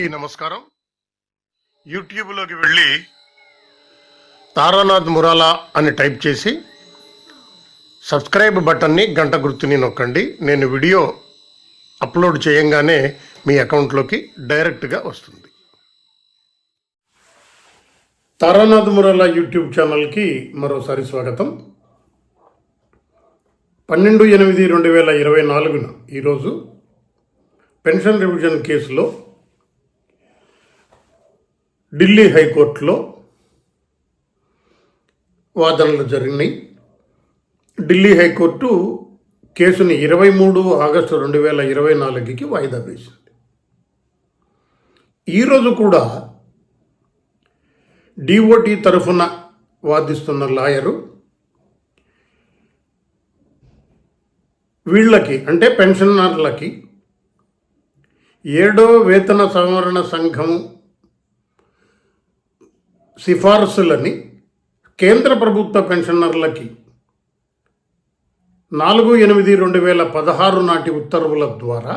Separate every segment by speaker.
Speaker 1: అందరికీ నమస్కారం. యూట్యూబ్లోకి వెళ్ళి తారానాథ్ మురాలా అని టైప్ చేసి సబ్స్క్రైబ్ బటన్ని గంట గుర్తుని నొక్కండి. నేను వీడియో అప్లోడ్ చేయంగానే మీ అకౌంట్లోకి డైరెక్ట్గా వస్తుంది. తారానాథ్ మురాలా యూట్యూబ్ ఛానల్కి మరోసారి స్వాగతం. పన్నెండు ఎనిమిది రెండు వేల ఇరవై నాలుగున ఈరోజు పెన్షన్ రివిజన్ కేసులో ఢిల్లీ హైకోర్టులో వాదనలు జరిగినాయి. ఢిల్లీ హైకోర్టు కేసుని ఇరవై మూడు ఆగస్టు రెండు వేల ఇరవై నాలుగుకి వాయిదా వేసింది. ఈరోజు కూడా డిఓటి తరఫున వాదిస్తున్న లాయరు వీళ్ళకి అంటే పెన్షనర్లకి ఏడో వేతన సవరణ సంఘం సిఫార్సులని కేంద్ర ప్రభుత్వ పెన్షనర్లకి నాలుగు ఎనిమిది రెండు వేల పదహారు నాటి ఉత్తర్వుల ద్వారా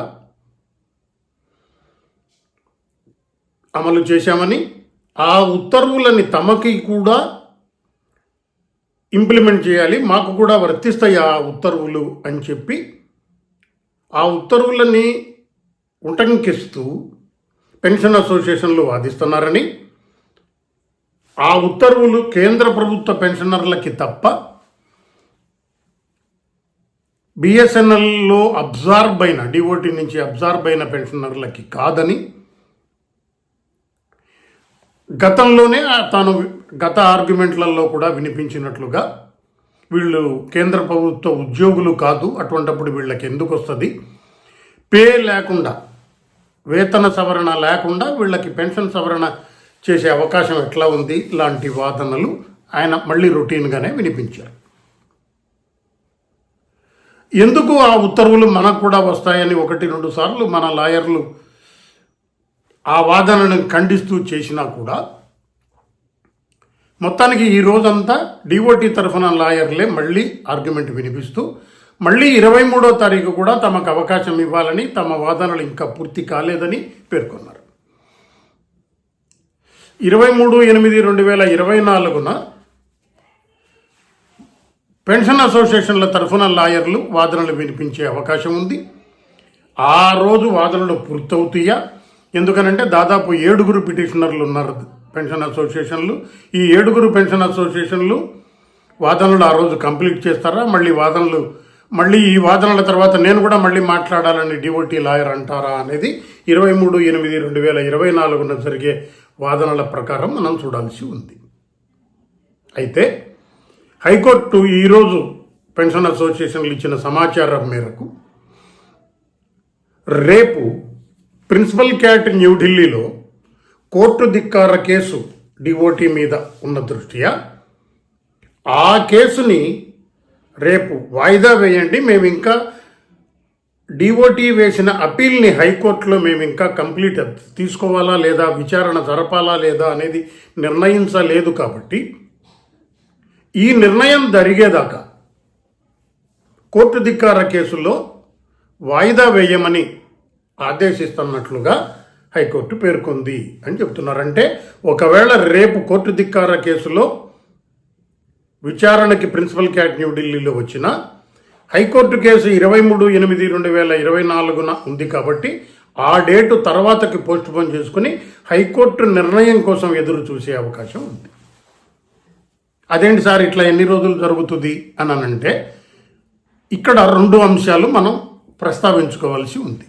Speaker 1: అమలు చేశామని ఆ ఉత్తర్వులని తమకి కూడా ఇంప్లిమెంట్ చేయాలి మాకు కూడా వర్తిస్తాయి ఆ ఉత్తర్వులు అని చెప్పి ఆ ఉత్తర్వులని ఉటంకిస్తూ పెన్షన్ అసోసియేషన్లు వాదిస్తున్నారని ఆ ఉత్తర్వులు కేంద్ర ప్రభుత్వ పెన్షనర్లకి తప్ప బిఎస్ఎన్ఎల్లో అబ్జార్బ్ అయిన డిఓటి నుంచి అబ్జార్బ్ అయిన పెన్షనర్లకి కాదని గతంలోనే తాను గత ఆర్గ్యుమెంట్లలో కూడా వినిపించినట్లుగా వీళ్ళు కేంద్ర ప్రభుత్వ ఉద్యోగులు కాదు అటువంటప్పుడు వీళ్ళకి ఎందుకు వస్తుంది పే లేకుండా వేతన సవరణ లేకుండా వీళ్ళకి పెన్షన్ సవరణ చేసే అవకాశం ఎట్లా ఉంది? లాంటి వాదనలు ఆయన మళ్ళీ రొటీన్గానే వినిపించారు. ఎందుకు ఆ ఉత్తర్వులు మనకు కూడా వస్తాయని ఒకటి రెండు సార్లు మన లాయర్లు ఆ వాదనను ఖండిస్తూ చేసినా కూడా మొత్తానికి ఈ రోజంతా డిఓటీ తరఫున లాయర్లే మళ్ళీ ఆర్గ్యుమెంట్ వినిపిస్తూ మళ్ళీ ఇరవై మూడో తారీఖు కూడా తమకు అవకాశం ఇవ్వాలని తమ వాదనలు ఇంకా పూర్తి కాలేదని పేర్కొన్నారు. ఇరవై మూడు ఎనిమిది రెండు వేల ఇరవై నాలుగున పెన్షన్ అసోసియేషన్ల తరఫున లాయర్లు వాదనలు వినిపించే అవకాశం ఉంది. ఆ రోజు వాదనలు పూర్తవుతాయా? ఎందుకనంటే దాదాపు ఏడుగురు పిటిషనర్లు ఉన్నారు పెన్షన్ అసోసియేషన్లు. ఈ ఏడుగురు పెన్షన్ అసోసియేషన్లు వాదనలు ఆ రోజు కంప్లీట్ చేస్తారా? మళ్ళీ వాదనలు మళ్ళీ ఈ వాదనల తర్వాత నేను కూడా మళ్ళీ మాట్లాడాలని డివోటీ లాయర్ అంటారా అనేది ఇరవై మూడు ఎనిమిది రెండు వేల ఇరవై నాలుగున జరిగే వాదనల ప్రకారం మనం చూడాల్సి ఉంది. అయితే హైకోర్టు ఈరోజు పెన్షన్ అసోసియేషన్లు ఇచ్చిన సమాచారం మేరకు రేపు ప్రిన్సిపల్ క్యాట్ న్యూఢిల్లీలో కోర్టు ధిక్కార కేసు డిఓటి మీద ఉన్న దృష్ట్యా ఆ కేసుని రేపు వాయిదా వేయండి మేము ఇంకా డిఓటి వేసిన అప్పీల్ని హైకోర్టులో మేము ఇంకా కంప్లీట్ తీసుకోవాలా లేదా విచారణ జరపాలా లేదా అనేది నిర్ణయించలేదు కాబట్టి ఈ నిర్ణయం జరిగేదాకా కోర్టు ధిక్కార కేసులో వాయిదా వేయమని ఆదేశిస్తున్నట్లుగా హైకోర్టు పేర్కొంది అని చెప్తున్నారంటే ఒకవేళ రేపు కోర్టు ధిక్కార కేసులో విచారణకి ప్రిన్సిపల్ క్యాట్ న్యూఢిల్లీలో వచ్చిన హైకోర్టు కేసు ఇరవై మూడు ఎనిమిది రెండు వేల ఇరవై నాలుగున ఉంది కాబట్టి ఆ డేటు తర్వాతకి పోస్ట్ పోన్ చేసుకుని హైకోర్టు నిర్ణయం కోసం ఎదురు చూసే అవకాశం ఉంది. అదేంటి సార్ ఇట్లా ఎన్ని రోజులు జరుగుతుంది అని అనంటే ఇక్కడ రెండు అంశాలు మనం ప్రస్తావించుకోవాల్సి ఉంది.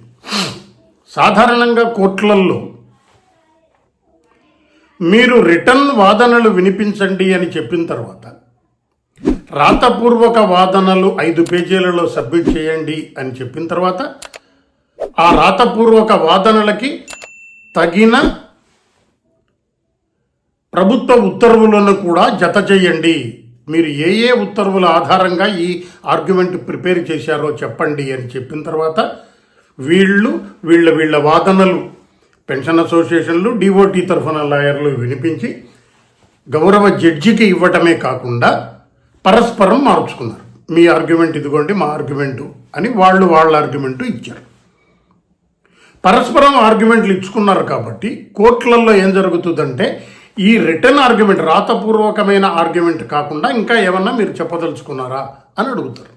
Speaker 1: సాధారణంగా కోర్టులలో మీరు రిటర్న్ వాదనలు వినిపించండి అని చెప్పిన తర్వాత రాతపూర్వక వాదనలు ఐదు పేజీలలో సబ్మిట్ చేయండి అని చెప్పిన తర్వాత ఆ రాతపూర్వక వాదనలకి తగిన ప్రభుత్వ ఉత్తర్వులను కూడా జత చేయండి. మీరు ఏ ఏ ఉత్తర్వుల ఆధారంగా ఈ ఆర్గ్యుమెంట్ ప్రిపేర్ చేశారో చెప్పండి అని చెప్పిన తర్వాత వీళ్ళు వీళ్ళ వీళ్ళ వాదనలు పెన్షన్ అసోసియేషన్లు డిఓటీ తరఫున లాయర్లు వినిపించి గౌరవ జడ్జికి ఇవ్వటమే కాకుండా పరస్పరం మార్చుకున్నారు. మీ ఆర్గ్యుమెంట్ ఇదిగోండి మా ఆర్గ్యుమెంటు అని వాళ్ళు వాళ్ళ ఆర్గ్యుమెంటు ఇచ్చారు. పరస్పరం ఆర్గ్యుమెంట్లు ఇచ్చుకున్నారు కాబట్టి కోర్టులలో ఏం జరుగుతుందంటే ఈ రిటర్న్ ఆర్గ్యుమెంట్ రాతపూర్వకమైన ఆర్గ్యుమెంట్ కాకుండా ఇంకా ఏమన్నా మీరు చెప్పదలుచుకున్నారా అని అడుగుతారు.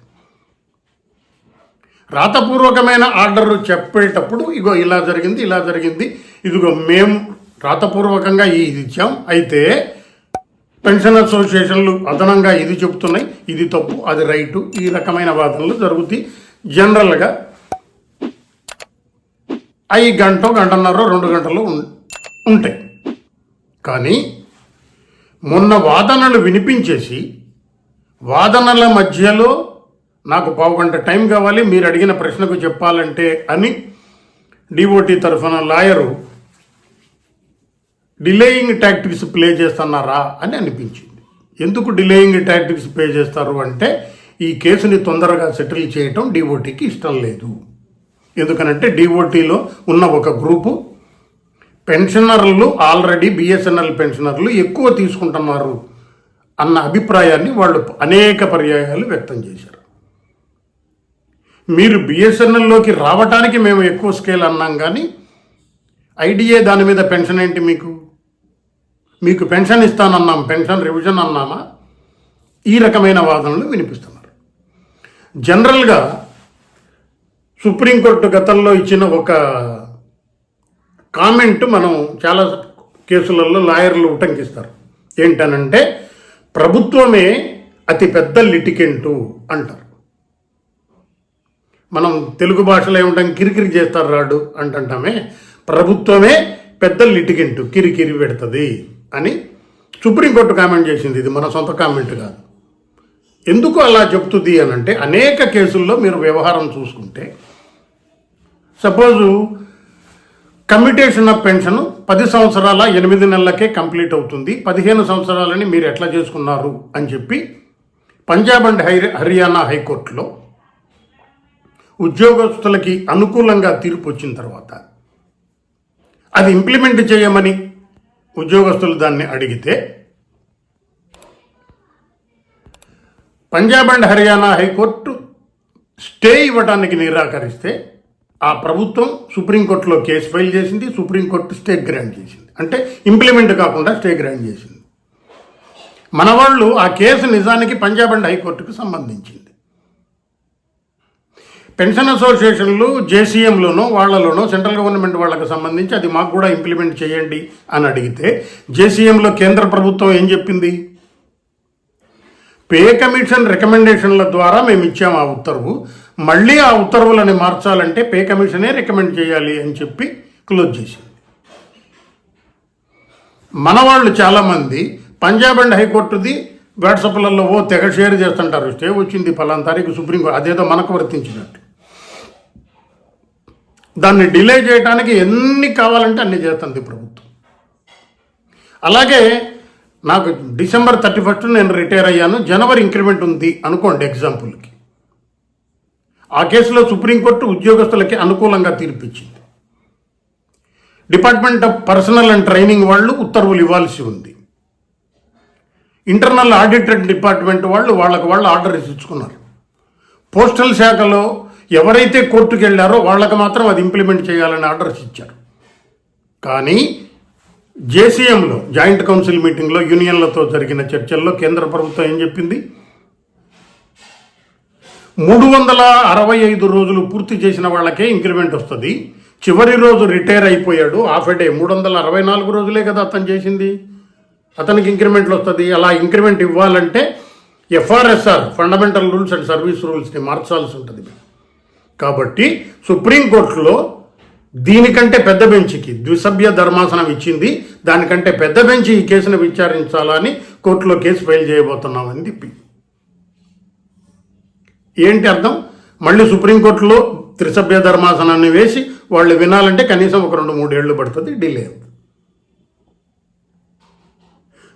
Speaker 1: రాతపూర్వకమైన ఆర్డర్ చెప్పేటప్పుడు ఇగో ఇలా జరిగింది ఇలా జరిగింది ఇదిగో మేము రాతపూర్వకంగా ఈ ఇది ఇచ్చాం అయితే పెన్షన్ అసోసియేషన్లు అదనంగా ఇది చెబుతున్నాయి. ఇది తప్పు అది రైటు. ఈ రకమైన వాదనలు జరుగుతాయి. జనరల్గా అవి గంట గంటన్నర రెండు గంటలు ఉం- ఉంటాయి. కానీ మొన్న వాదనలు వినిపించేసి వాదనల మధ్యలో నాకు పావు గంట టైం కావాలి మీరు అడిగిన ప్రశ్నకు చెప్పాలంటే అని డిఓటీ తరఫున లాయరు డిలేయింగ్ టాక్టిక్స్ ప్లే చేస్తున్నారా అని అనిపించింది. ఎందుకు డిలేయింగ్ టాక్టిక్స్ ప్లే చేస్తారు అంటే ఈ కేసుని తొందరగా సెటిల్ చేయటం డిఓటీకి ఇష్టం లేదు. ఎందుకనంటే డిఓటీలో ఉన్న ఒక గ్రూపు పెన్షనర్లు ఆల్రెడీ బిఎస్ఎన్ఎల్ పెన్షనర్లు ఎక్కువ తీసుకుంటున్నారు అన్న అభిప్రాయాన్ని వాళ్ళు అనేక పర్యాయాలు వ్యక్తం చేశారు. మీరు బిఎస్ఎన్ఎల్లోకి రావటానికి మేము ఎక్కువ స్కేల్ అన్నాం కానీ ఐడిఏ దాని మీద పెన్షన్ ఏంటి మీకు? మీకు పెన్షన్ ఇస్తానన్నాం పెన్షన్ రివిజన్ అన్నామా? ఈ రకమైన వాదనలు వినిపిస్తున్నారు. జనరల్గా సుప్రీంకోర్టు గతంలో ఇచ్చిన ఒక కామెంట్ మనం చాలా కేసులలో లాయర్లు ఉటంకిస్తారు. ఏంటనంటే ప్రభుత్వమే అతి పెద్ద లిటికెంటు అంటారు. మనం తెలుగు భాషలో ఏమంటాం కిరికిరి చేస్తారు రాడు అంటుంటామే. ప్రభుత్వమే పెద్ద లిటికెంటు కిరికిరి పెడుతుంది. అని సుప్రీంకోర్టు కామెంట్ చేసింది. ఇది మన సొంత కామెంట్ కాదు. ఎందుకు అలా చెప్తుంది అని అంటే అనేక కేసుల్లో మీరు వ్యవహారం చూసుకుంటే సపోజు కమ్యూటేషన్ ఆఫ్ పెన్షన్ పది సంవత్సరాల ఎనిమిది నెలలకే కంప్లీట్ అవుతుంది. పదిహేను సంవత్సరాలని మీరు ఎట్లా చేసుకున్నారు అని చెప్పి పంజాబ్ అండ్ హై హర్యానా హైకోర్టులో ఉద్యోగస్తులకి అనుకూలంగా తీర్పు వచ్చిన తర్వాత అది ఇంప్లిమెంట్ చేయమని ఉద్యోగస్తులు దాన్ని అడిగితే Punjab and Haryana high court stay ఇవ్వడానికి నిరాకరిస్తే ఆ ప్రభుత్వం సుప్రీంకోర్టులో కేసు ఫైల్ చేసింది సుప్రీంకోర్టు స్టే గ్రాంట్ చేసింది. అంటే ఇంప్లిమెంట్ కాకుండా స్టే గ్రాంట్ చేసింది. మన వాళ్ళు ఆ కేసు నిజానికి పంజాబ్ అండ్ హైకోర్టుకు సంబంధించింది. పెన్షన్ అసోసియేషన్లు జేసీఎంలోనో వాళ్ళలోనో సెంట్రల్ గవర్నమెంట్ వాళ్ళకి సంబంధించి అది మాకు కూడా ఇంప్లిమెంట్ చేయండి అని అడిగితే జేసీఎంలో కేంద్ర ప్రభుత్వం ఏం చెప్పింది? పే కమిషన్ రికమెండేషన్ల ద్వారా మేము ఇచ్చాము ఆ ఉత్తర్వు. మళ్ళీ ఆ ఉత్తర్వులని మార్చాలంటే పే కమిషనే రికమెండ్ చేయాలి అని చెప్పి క్లోజ్ చేసింది. మన వాళ్ళు చాలామంది పంజాబ్ అండ్ హైకోర్టుది వాట్సాప్లలో ఓ తెగ షేర్ చేస్తుంటారు. స్టే వచ్చింది ఫలానా తారీఖు సుప్రీంకోర్టు అదేదో మనకు వర్తించినట్టు. దాన్ని డిలే చేయడానికి ఎన్ని కావాలంటే అన్ని చేస్తుంది ప్రభుత్వం. అలాగే నాకు డిసెంబర్ థర్టీ ఫస్ట్ నేను రిటైర్ అయ్యాను జనవరి ఇంక్రిమెంట్ ఉంది అనుకోండి ఎగ్జాంపుల్కి. ఆ కేసులో సుప్రీంకోర్టు ఉద్యోగస్తులకి అనుకూలంగా తీర్పిచ్చింది. Department of personnel and training వాళ్ళు ఉత్తర్వులు ఇవ్వాల్సి ఉంది. ఇంటర్నల్ ఆడిటెడ్ డిపార్ట్మెంట్ వాళ్ళు వాళ్ళకు వాళ్ళు ఆర్డర్ ఇచ్చుకున్నారు. పోస్టల్ శాఖలో ఎవరైతే కోర్టుకు వెళ్ళారో వాళ్ళకి మాత్రం అది ఇంప్లిమెంట్ చేయాలని ఆర్డర్స్ ఇచ్చారు. కానీ జేసీఎంలో జాయింట్ కౌన్సిల్ మీటింగ్లో యూనియన్లతో జరిగిన చర్చల్లో కేంద్ర ప్రభుత్వం ఏం చెప్పింది? మూడు వందల అరవై ఐదు రోజులు పూర్తి చేసిన వాళ్ళకే ఇంక్రిమెంట్ వస్తుంది. చివరి రోజు రిటైర్ అయిపోయాడు. Half day. మూడు వందల అరవై నాలుగు రోజులే కదా అతను చేసింది. అతనికి ఇంక్రిమెంట్లు వస్తుంది. అలా ఇంక్రిమెంట్ ఇవ్వాలంటే FRSR fundamental rules and service రూల్స్ని మార్చాల్సి ఉంటుంది. కాబట్టి సుప్రీంకోర్టులో దీనికంటే పెద్ద బెంచ్కి ద్విసభ్య ధర్మాసనం ఇచ్చింది. దానికంటే పెద్ద బెంచ్ ఈ కేసును విచారించాలని కోర్టులో కేసు ఫైల్ చేయబోతున్నామని చెప్పి. ఏంటి అర్థం? మళ్ళీ సుప్రీంకోర్టులో త్రిసభ్య ధర్మాసనాన్ని వేసి వాళ్ళు వినాలంటే కనీసం ఒక రెండు మూడేళ్ళు పడుతుంది డిలే అవుతుంది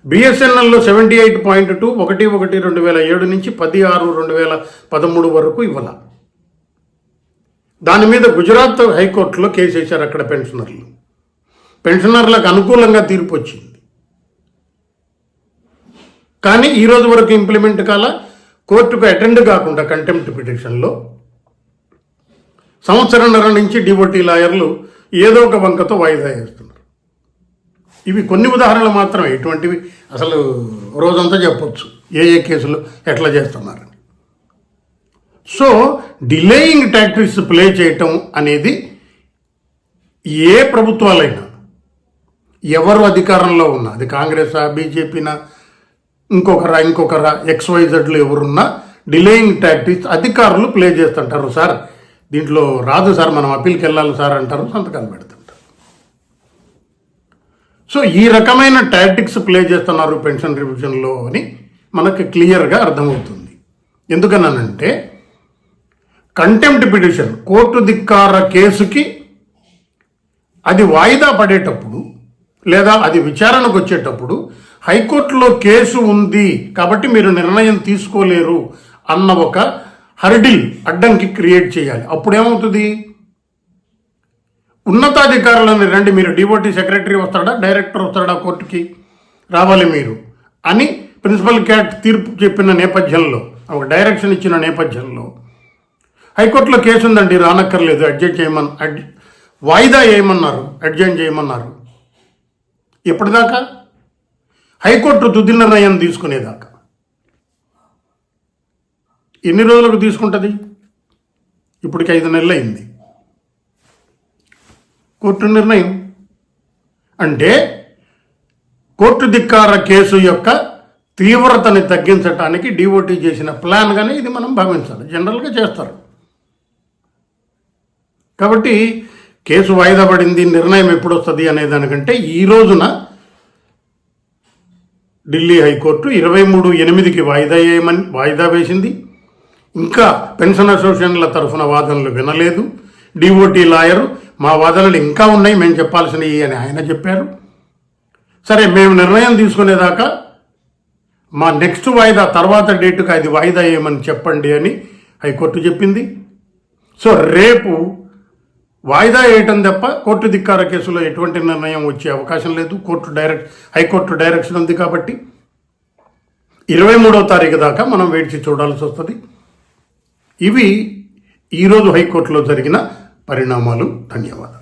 Speaker 1: బిఎస్ఎన్ఎల్లో సెవెంటీ ఎయిట్ పాయింట్ టూ ఒకటి ఒకటి రెండు వేల ఏడు నుంచి పది ఆరు రెండు వేల పదమూడు వరకు ఇవ్వాల. దాని మీద గుజరాత్ హైకోర్టులో కేసు వేశారు అక్కడ పెన్షనర్లు. పెన్షనర్లకు అనుకూలంగా తీర్పు వచ్చింది. కానీ ఈరోజు వరకు ఇంప్లిమెంట్ కాల కోర్టుకు అటెండ్ కాకుండా కంటెంప్ట్ పిటిషన్లో సంవత్సరంన్నర నుంచి డివోటీ లాయర్లు ఏదో ఒక వంకతో వాయిదా వేస్తున్నారు. ఇవి కొన్ని ఉదాహరణలు మాత్రమే. ఇటువంటివి అసలు రోజంతా చెప్పొచ్చు. ఏ ఏ కేసులు ఎట్లా చేస్తున్నారు సో డిలేయింగ్ టాక్టిక్స్ ప్లే చేయటం అనేది ఏ ప్రభుత్వాలైనా ఎవరు అధికారంలో ఉన్నా అది కాంగ్రెసా బీజేపీనా ఇంకొకరా ఇంకొకరా ఎక్స్వైజెడ్లు ఎవరున్నా డిలేయింగ్ టాక్టిక్స్ అధికారులు ప్లే చేస్తుంటారు సార్. దీంట్లో రాదు సార్ మనం అప్పీల్కి వెళ్ళాలి సార్ అంటారు సంతకాలు పెడుతుంటారు. సో ఈ రకమైన టాక్టిక్స్ ప్లే చేస్తున్నారు పెన్షన్ రివిజన్లో అని మనకు క్లియర్గా అర్థమవుతుంది. ఎందుకన్నానంటే కంటెంప్ట్ పిటిషన్ కోర్టు ధిక్కార కేసుకి అది వాయిదా పడేటప్పుడు లేదా అది విచారణకు వచ్చేటప్పుడు హైకోర్టులో కేసు ఉంది కాబట్టి మీరు నిర్ణయం తీసుకోలేరు అన్న ఒక హర్డిల్ అడ్డంకి క్రియేట్ చేయాలి. అప్పుడు ఏమవుతుంది ఉన్నతాధికారులని రండి మీరు డివోటీ సెక్రటరీ వస్తాడా డైరెక్టర్ వస్తాడా కోర్టుకి? రావాలి మీరు అని ప్రిన్సిపల్ క్యాట్ తీర్పు చెప్పిన నేపథ్యంలో ఒక డైరెక్షన్ ఇచ్చిన నేపథ్యంలో హైకోర్టులో కేసు ఉందండి రానక్కర్లేదు. అడ్జస్ట్ చేయమని అడ్ వాయిదా వేయమన్నారు. అడ్జైన్ చేయమన్నారు. ఎప్పటిదాకా? హైకోర్టు తుది నిర్ణయం తీసుకునేదాకా. ఎన్ని రోజులకు తీసుకుంటుంది? ఇప్పటికి ఐదు నెలలు అయింది. కోర్టు నిర్ణయం. అంటే కోర్టు ధిక్కార కేసు యొక్క తీవ్రతని తగ్గించడానికి డిఓటీ చేసిన ప్లాన్గానే ఇది మనం భావించాలి. జనరల్గా చేస్తారు. కాబట్టి కేసు వాయిదా పడింది నిర్ణయం ఎప్పుడు వస్తుంది అనే దానికంటే ఈ రోజున ఢిల్లీ హైకోర్టు ఇరవై మూడు ఎనిమిదికి వాయిదా వేయమని వాయిదా వేసింది. ఇంకా పెన్షన్ అసోసియేషన్ల తరఫున వాదనలు వినలేదు. డిఓటీ లాయరు మా వాదనలు ఇంకా ఉన్నాయి మేము చెప్పాల్సినవి అని ఆయన చెప్పారు. సరే మేము నిర్ణయం తీసుకునేదాకా మా నెక్స్ట్ వాయిదా తర్వాత డేటుకి అది వాయిదా వేయమని చెప్పండి అని హైకోర్టు చెప్పింది. సో రేపు వాయిదా వేయటం తప్ప కోర్టు ధిక్కార కేసులో ఎటువంటి నిర్ణయం వచ్చే అవకాశం లేదు. కోర్టు డైరెక్ట్ హైకోర్టు డైరెక్షన్ ఉంది కాబట్టి ఇరవై మూడవ తారీఖు దాకా మనం వేచి చూడాల్సి వస్తుంది. ఇవి ఈరోజు హైకోర్టులో జరిగిన పరిణామాలు. ధన్యవాదాలు.